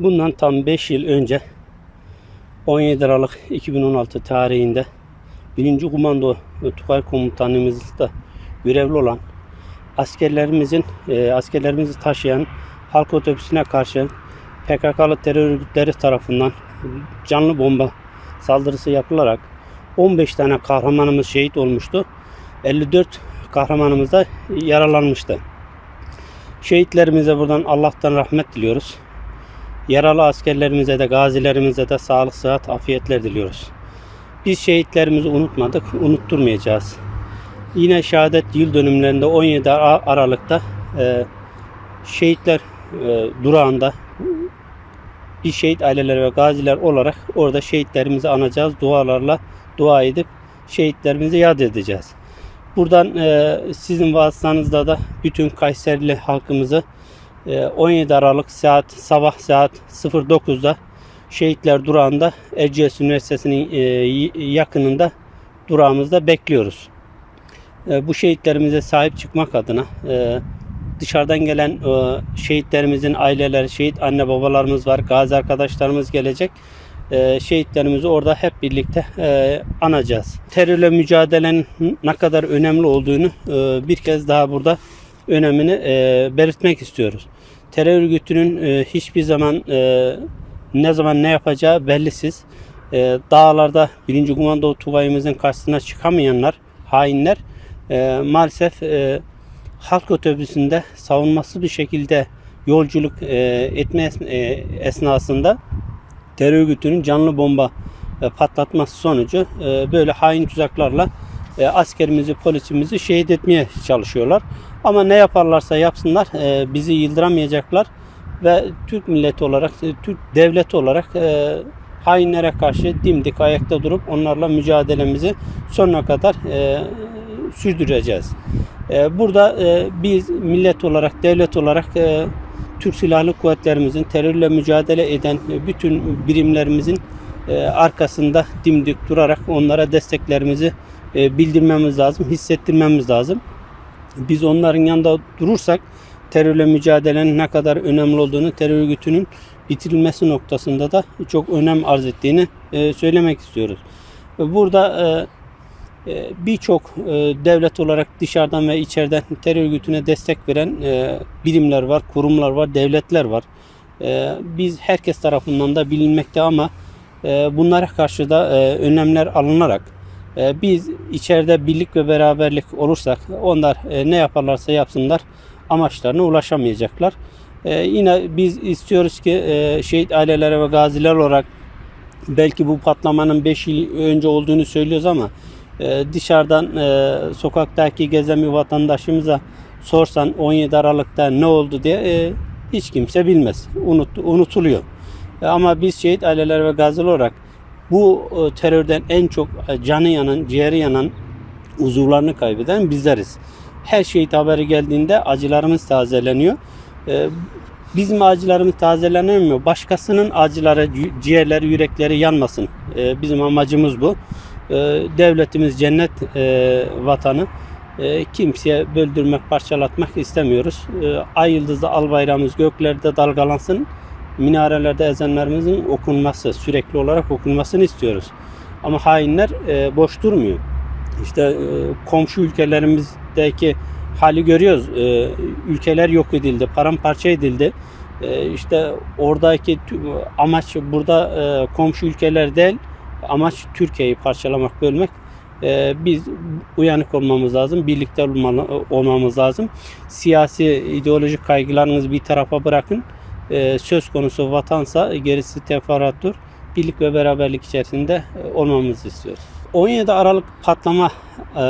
Bundan tam 5 yıl önce 17 Aralık 2016 tarihinde 1. Komando Tugay Komutanımızda görevli olan askerlerimizin e, askerlerimizi taşıyan halk otobüsüne karşı PKK'lı terör örgütleri tarafından canlı bomba saldırısı yapılarak 15 tane kahramanımız şehit olmuştu. 54 kahramanımız da yaralanmıştı. Şehitlerimize buradan Allah'tan rahmet diliyoruz. Yaralı askerlerimize de gazilerimize de sağlık, sıhhat, afiyetler diliyoruz. Biz şehitlerimizi unutmadık, unutturmayacağız. Yine şehadet yıl dönümlerinde 17 Ara- Aralık'ta e, şehitler e, durağında bir şehit aileleri ve gaziler olarak orada şehitlerimizi anacağız. Dualarla dua edip şehitlerimizi yad edeceğiz. Buradan e, sizin vasıtanızda da bütün Kayserili halkımızı 17 Aralık saat sabah saat 09'da Şehitler Durağı'nda Erciyes Üniversitesi'nin e, yakınında durağımızda bekliyoruz. E, bu şehitlerimize sahip çıkmak adına e, dışarıdan gelen e, şehitlerimizin aileleri, şehit anne babalarımız var, gazi arkadaşlarımız gelecek. E, şehitlerimizi orada hep birlikte anacağız. Terörle mücadelenin ne kadar önemli olduğunu bir kez daha burada önemini belirtmek istiyoruz. Terör örgütünün e, hiçbir zaman e, ne zaman ne yapacağı bellisiz. E, dağlarda 1. Komando Tugayımızın karşısına çıkamayanlar, hainler e, maalesef e, halk otobüsünde savunmasız bir şekilde yolculuk e, etme e, esnasında terör örgütünün canlı bomba e, patlatması sonucu e, böyle hain tuzaklarla e, askerimizi, polisimizi şehit etmeye çalışıyorlar. Ama ne yaparlarsa yapsınlar e, bizi yıldıramayacaklar ve Türk milleti olarak, e, Türk devleti olarak e, hainlere karşı dimdik ayakta durup onlarla mücadelemizi sonuna kadar sürdüreceğiz. Burada biz millet olarak, devlet olarak Türk Silahlı Kuvvetlerimizin terörle mücadele eden bütün birimlerimizin arkasında dimdik durarak onlara desteklerimizi bildirmemiz lazım, hissettirmemiz lazım. Biz onların yanında durursak terörle mücadelenin ne kadar önemli olduğunu, terör örgütünün bitirilmesi noktasında da çok önem arz ettiğini e, söylemek istiyoruz. Ve Burada e, e, birçok e, devlet olarak dışarıdan ve içeriden terör örgütüne destek veren e, birimler var, kurumlar var, devletler var. E, Biz herkes tarafından da bilinmekte ama e, bunlara karşı da e, önlemler alınarak e, biz içeride birlik ve beraberlik olursak onlar e, ne yaparlarsa yapsınlar amaçlarına ulaşamayacaklar. E, Yine biz istiyoruz ki e, şehit aileleri ve gaziler olarak belki bu patlamanın 5 yıl önce olduğunu söylüyoruz ama e, dışarıdan sokaktaki gezen bir vatandaşımıza sorsan 17 Aralık'ta ne oldu diye hiç kimse bilmez. Unut, unutuluyor. Ama biz şehit aileleri ve gaziler olarak bu e, terörden en çok e, canı yanan, ciğeri yanan, uzuvlarını kaybeden bizleriz. Her şehit haberi geldiğinde acılarımız tazeleniyor. E, Bizim acılarımız tazelenemiyor. Başkasının acıları, ci- ciğerleri, yürekleri yanmasın. Bizim amacımız bu. Devletimiz cennet vatanı. Kimseye böldürmek, parçalatmak istemiyoruz. E, ay yıldızlı al bayrağımız göklerde dalgalansın. Minarelerde ezanlarımızın okunması, sürekli olarak okunmasını istiyoruz. Ama hainler e, boş durmuyor. İşte e, komşu ülkelerimizdeki hali görüyoruz. E, ülkeler yok edildi, paramparça edildi. E, işte oradaki amaç burada e, komşu ülkeler değil, amaç Türkiye'yi parçalamak, bölmek. E, biz uyanık olmamız lazım, birlikte olmamız lazım. Siyasi, ideolojik kaygılarınızı bir tarafa bırakın. E, söz konusu vatansa gerisi teferruattır. Birlik ve beraberlik içerisinde e, olmamızı istiyoruz. 17 Aralık patlama e,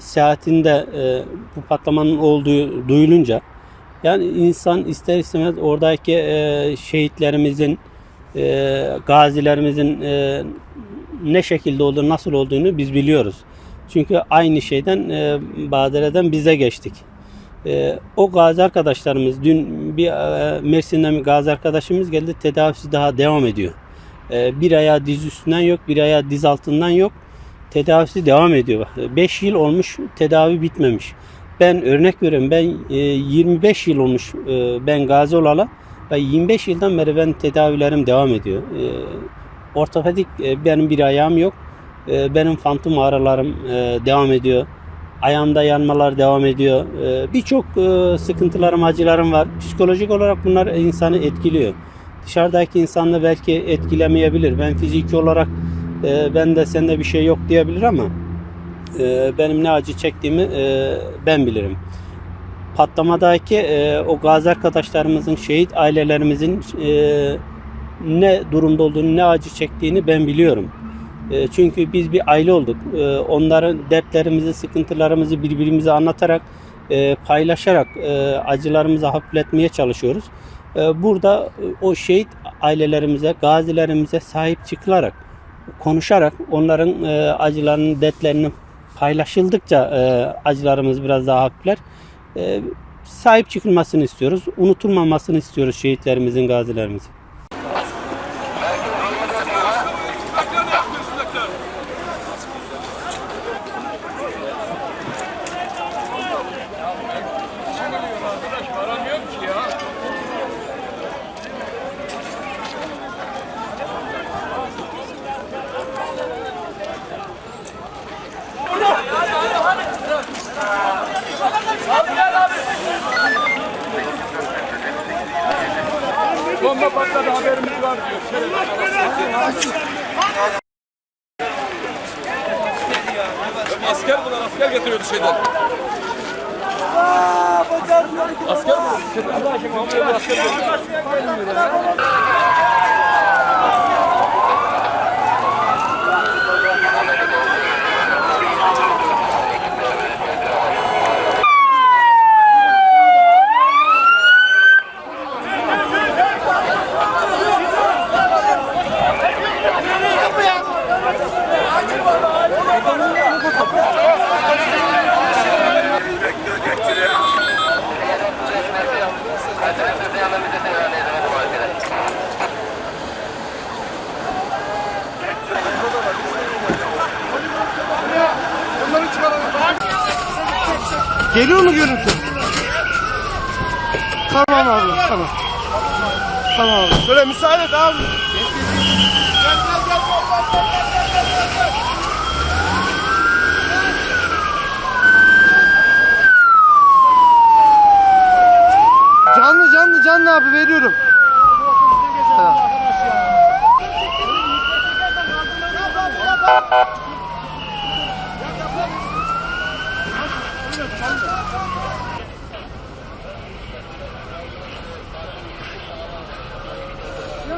saatinde e, bu patlamanın olduğu duyulunca yani insan ister istemez oradaki e, şehitlerimizin, e, gazilerimizin e, ne şekilde olduğunu, nasıl olduğunu biz biliyoruz. Çünkü aynı şeyden e, badereden bize geçtik. E, o gazi arkadaşlarımız, dün bir e, Mersin'den bir gazi arkadaşımız geldi, tedavisi daha devam ediyor. E, bir ayağı diz üstünden yok, bir ayağı diz altından yok. Tedavisi devam ediyor. 5 yıl olmuş, tedavi bitmemiş. Ben örnek veriyorum, ben e, 25 yıl olmuş e, ben gazi olalı. Ve 25 yıldan beri ben tedavilerim devam ediyor. Ee, ortopedik e, benim bir ayağım yok. Ee, benim fantom ağrılarım e, devam ediyor. Ayağımda yanmalar devam ediyor. Ee, Birçok e, sıkıntılarım, acılarım var. Psikolojik olarak bunlar insanı etkiliyor. Dışarıdaki insanla belki etkilemeyebilir. Ben fiziki olarak e, bende sende bir şey yok diyebilir ama e, benim ne acı çektiğimi e, ben bilirim. Patlamadaki e, o gazi arkadaşlarımızın, şehit ailelerimizin ne durumda olduğunu, ne acı çektiğini ben biliyorum. E, çünkü biz bir aile olduk. E, onların dertlerimizi, sıkıntılarımızı birbirimize anlatarak, e, paylaşarak acılarımızı hafifletmeye çalışıyoruz. Burada o şehit ailelerimize, gazilerimize sahip çıkılarak, konuşarak onların e, acılarının, dertlerinin paylaşıldıkça acılarımız biraz daha hafifler. Sahip çıkılmasını istiyoruz. Unutulmamasını istiyoruz şehitlerimizin, gazilerimizin. Patladı haberimiz var diyor. Asker bunlar asker getiriyordu şeyden. Asker mi? Aşkına Muhammed asker getiriyor. Geliyor mu görüntü? Tamam abi, tamam. Tamam abi. Şöyle müsaade et abi. Canlı canlı canlı abi veriyorum. Tamam.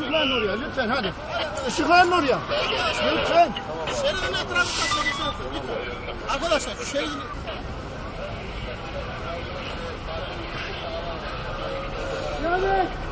Işıklarla oraya lütfen hadi. Işıklarla oraya. Lütfen. Şeridin etrafı kapatırsınız. Arkadaşlar şeridin... Yanık!